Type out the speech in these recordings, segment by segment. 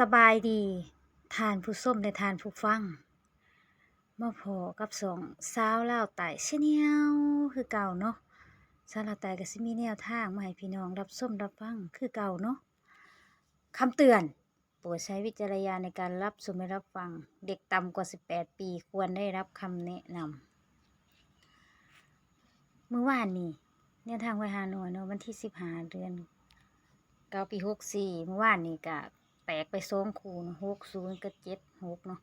สบายดีทานผู้ส้มและทานผู้ฟังมาพอกับสองสาวเลาไต่เชนียวคือเก่าเนาะสาวเลาไต่ก็สิมีแนวทางมาให้พี่น้องรับส้มรับฟังคือเก่าเนาะคำเตือนโปรดใช้วิจารณญาณในการรับชมและรับฟัง เด็กต่ำกว่า 18 ปีควรได้รับคำแนะนำเมื่อวานนี้แนวทางไว้หาหน่วยเนาะวันที่15เดือนเก้าปีหกสี่เมื่อวานนี่ก็ แตกไปสองคูเนาะหกศูนย์กับเจ็ดหกเนาะ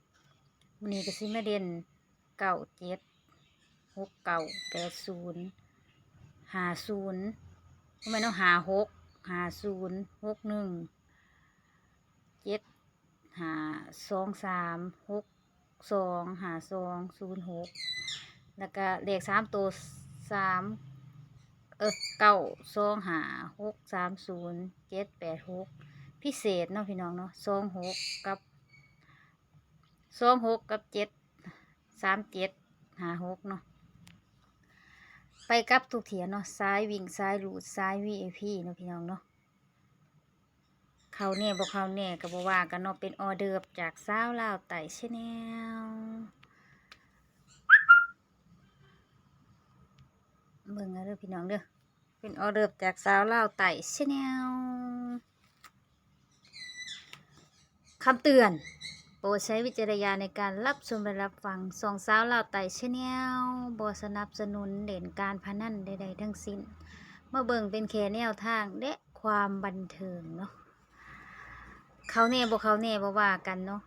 วันนี้ก็สิมาเด่นเก้าเจ็ดหกเก้าแปดศูนย์หาศูนย์ทำไมต้องหาหกหาศูนย์หกหนึ่งเจ็ดหาสองสามหกสองหาสองศูนย์หกแล้วก็เลขสามตัวสามเออเก้าสองหาหกสามศูนย์เจ็ดแปดหก พิเศษเนาะพี่น้องเนาะสองหกกับสองหกกับเจ็ดสามเจ็ดหาหกเนาะไปกับทุกเถียเนาะซ้ายวิ่งซ้ายหลูดซ้ายวีไอพีเนาะพี่น้องเนาะเขาเนี่ยบอกเขาเนี่ยก็บอกว่ากันเนาะเป็นออเดิร์จากสาวลาวไต่ชแนลเบิ่งอาเด้อพี่น้องเด้อเป็นออเดิร์จากสาวลาวไต่ชแนล คำเตือน โปรดใช้วิจารณญาณในการรับชมและรับฟังสองสาวเล่าไต่ชแนลบสนับสนุนเด่นการพนันใด ๆ ทั้งสิ้น มาเบิ่งเป็นแค่แนวทางและความบันเทิงเนาะเขาเน่บ่เขาเน่บ่ว่ากันเนาะ